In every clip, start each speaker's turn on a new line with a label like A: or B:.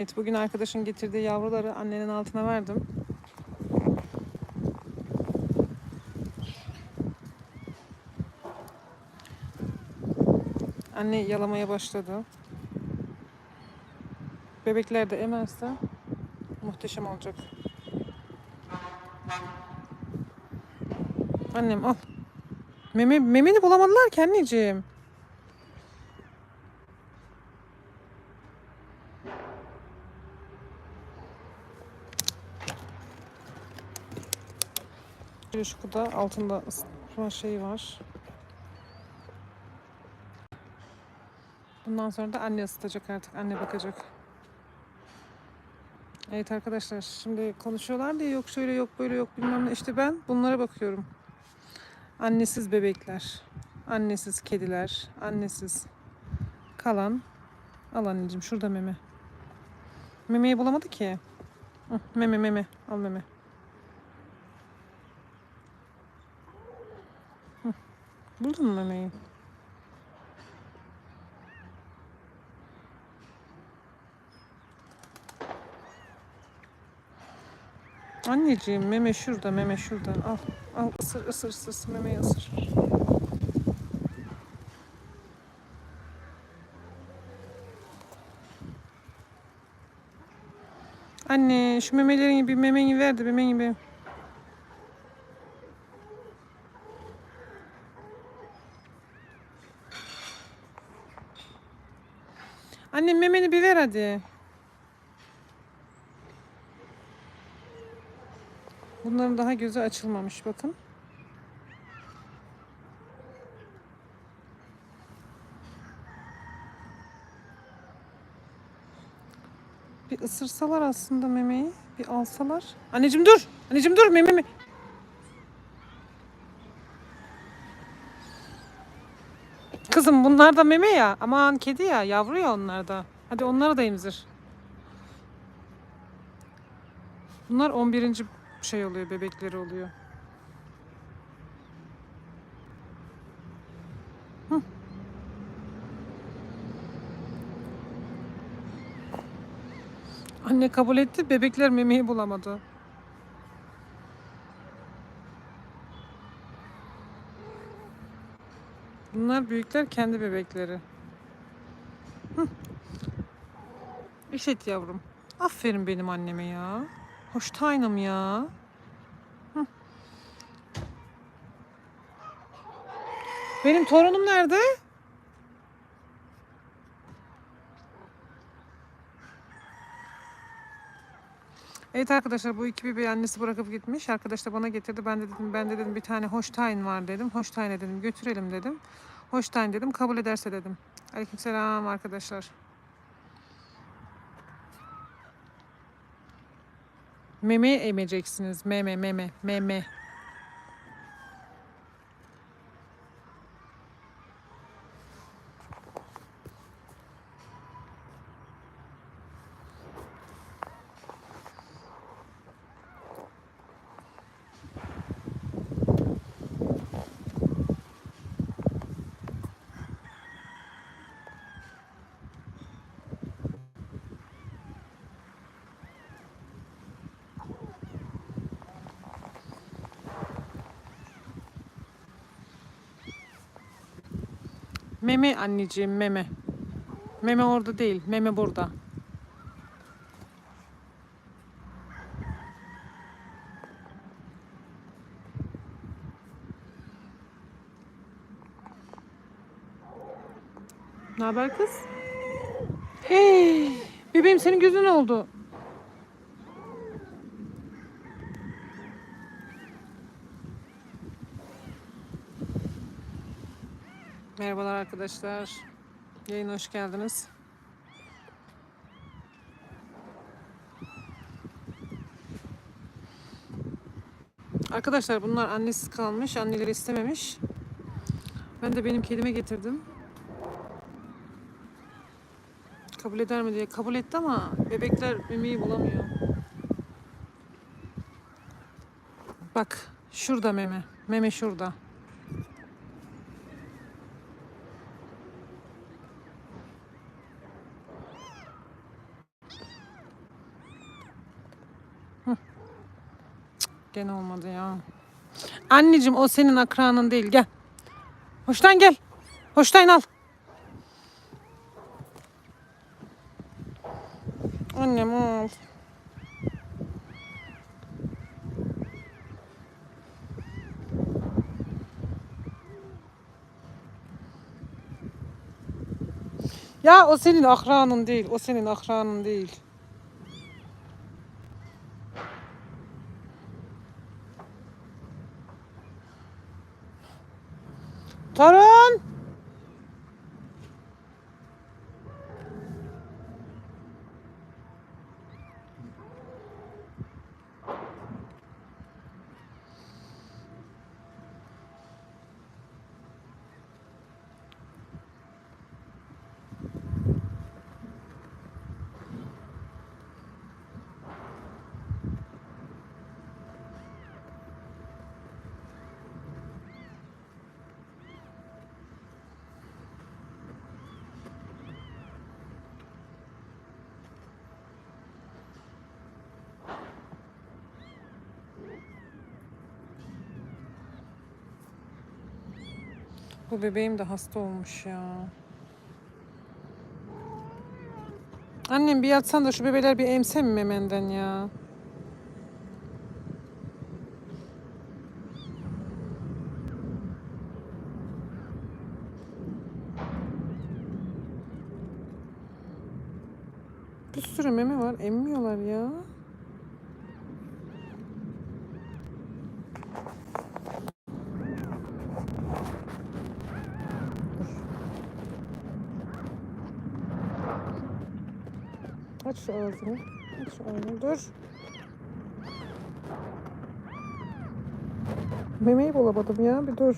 A: Evet bugün arkadaşın getirdiği yavruları annenin altına verdim. Anne yalamaya başladı. Bebekler de emezse muhteşem olacak. Annem al. Meme, memeni bulamadılar ki anneciğim. Şu kuda altında ısıtma şeyi var. Bundan sonra da anne ısıtacak artık. Anne bakacak. Evet arkadaşlar şimdi konuşuyorlar diye yok şöyle yok böyle yok bilmem ne. İşte ben bunlara bakıyorum. Annesiz bebekler. Annesiz kediler. Annesiz kalan. Al anneciğim şurada meme. Memeyi bulamadı ki. Meme meme. Al meme. Buldun mu memeyi? Anneciğim meme şurada meme şurada. Al al ısır ısır ısır memeyi ısır. Anne şu memelerini bir memeni ver de memeni bir. Annem memeni bir ver hadi. Bunların daha gözü açılmamış bakın. Bir ısırsalar aslında memeyi, bir alsalar. Anneciğim dur. Anneciğim dur mememi. Kızım bunlar da meme ya. Aman kedi ya, yavru ya onlar da. Hadi onları da emzir. Bunlar 11. şey oluyor, bebekleri oluyor. Anne kabul etti, bebekler memeyi bulamadı. Bunlar büyükler kendi bebekleri. Hı. İşit yavrum. Aferin benim anneme ya. Hoş taynım ya. Benim torunum nerede? Evet arkadaşlar bu iki bebeği annesi bırakıp gitmiş. Arkadaş da bana getirdi. Ben de dedim ben de dedim bir tane Holstein var dedim. Holstein dedim götürelim dedim. Holstein dedim kabul ederse dedim. Aleykümselam arkadaşlar. Meme emeceksiniz. Meme meme meme. Meme anneciğim meme. Meme orada değil. Meme burada. Ne haber kız? Hey, bebeğim senin gözün oldu? Merhabalar arkadaşlar. Yayına hoş geldiniz. Arkadaşlar bunlar annesiz kalmış. Anneleri istememiş. Ben de benim kedime getirdim. Kabul eder mi diye. Kabul etti ama bebekler memeyi bulamıyor. Bak şurada meme. Meme şurada. Gene olmadı ya. Anneciğim o senin akranın değil gel. Hoştan gel. Hoştan al. Annem al. Ya o senin akranın değil. O senin akranın değil. Bu bebeğim de hasta olmuş ya. Annem bir yatsan da şu bebeler bir emse mi memenden ya? Bir sürü meme var. Emmiyorlar ya. Aç şu ağzını. Aç şu ağzını. Dur. Memeyi bulamadım ya. Bir dur.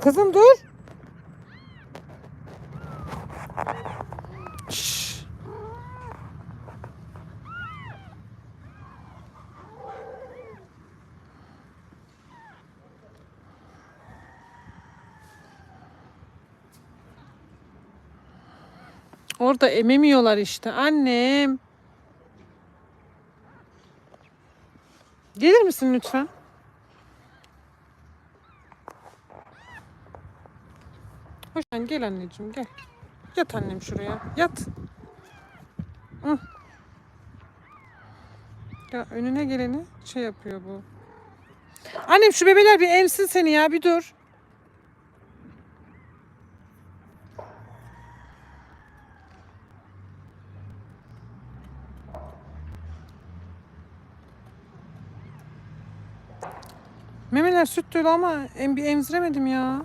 A: Kızım dur. Orada ememiyorlar işte annem. Gelir misin lütfen? Hoş geldin, gel anneciğim gel. Yat annem şuraya. Yat. Ya önüne geleni şey yapıyor bu. Annem şu bebeler bir emsin seni ya bir dur. Memeler süt ama em bir emziremedim ya.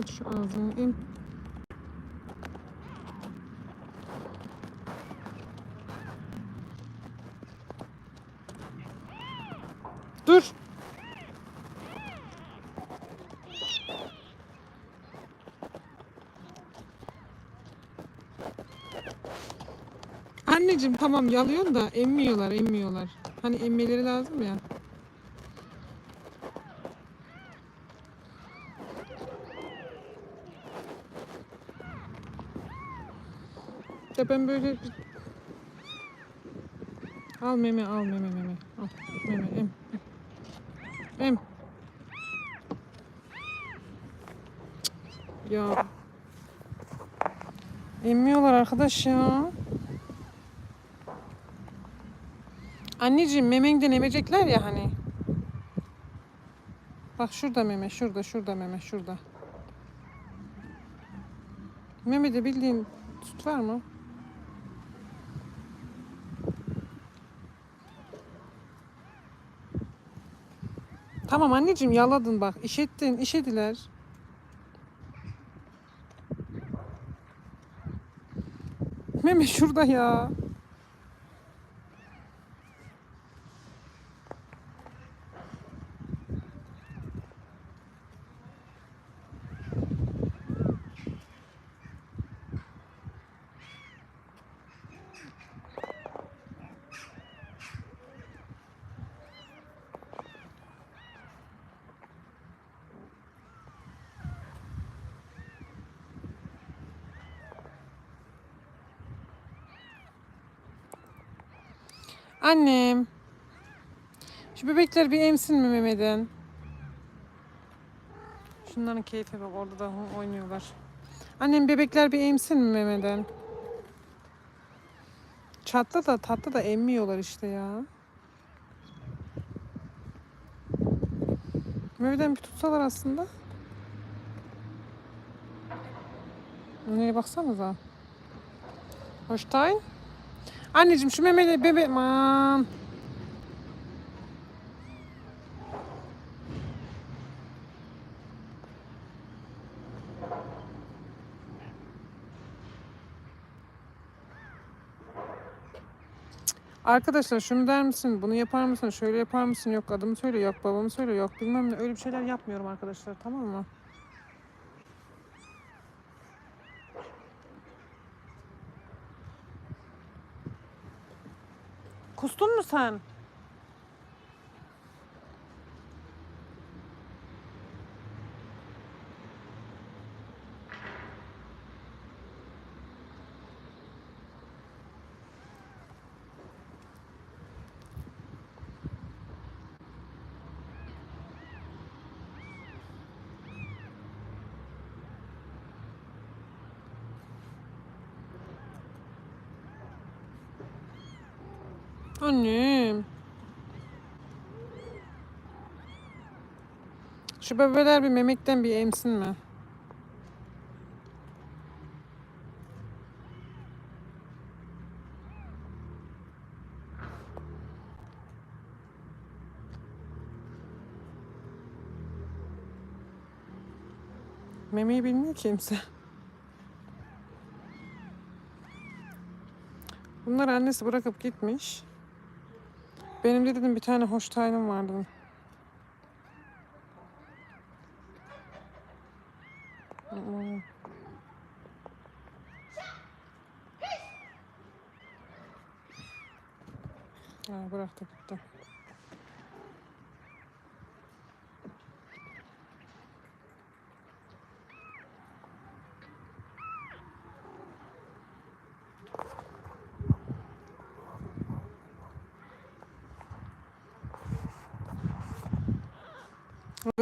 A: Aç şu ağzını em. Dur. Anneciğim tamam yalıyorsun da emmiyorlar emmiyorlar. Hani emmeleri lazım ya. Ya ben böyle bir... Al meme al meme meme. Al meme em. Em. em. Ya. Emmiyorlar arkadaş ya. Anneciğim memenden emecekler ya hani. Bak şurada meme, şurada, şurada meme, şurada. Memede bildiğin süt var mı? Tamam anneciğim yaladın bak. İşettin, işediler. Meme şurada ya. Annem. Şu bebekler bir emsin mi Mehmet'in? Şunların keyfe bak orada da oynuyorlar. Annem bebekler bir emsin mi Mehmet'in? Çatlı da tatlı da emmiyorlar işte ya. Mehmet'in bir tutsalar aslında. Nereye baksanıza. Hoştay. Anneciğim şu memeli bebe... Aman. Arkadaşlar şunu der misin? Bunu yapar mısın? Şöyle yapar mısın? Yok adımı söyle, yok babamı söyle, yok bilmem ne. Öyle bir şeyler yapmıyorum arkadaşlar tamam mı? Kustun mu sen? Annem. Şu bebeler bir memekten bir emsin mi? Memeyi bilmiyor ki kimse. Bunlar annesi bırakıp gitmiş. Benim de dedim bir tane hoş tanem vardı. Hmm. Ha, bıraktı gitti.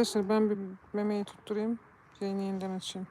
A: Arkadaşlar ben bir memeyi tutturayım. Yayını yeniden açayım.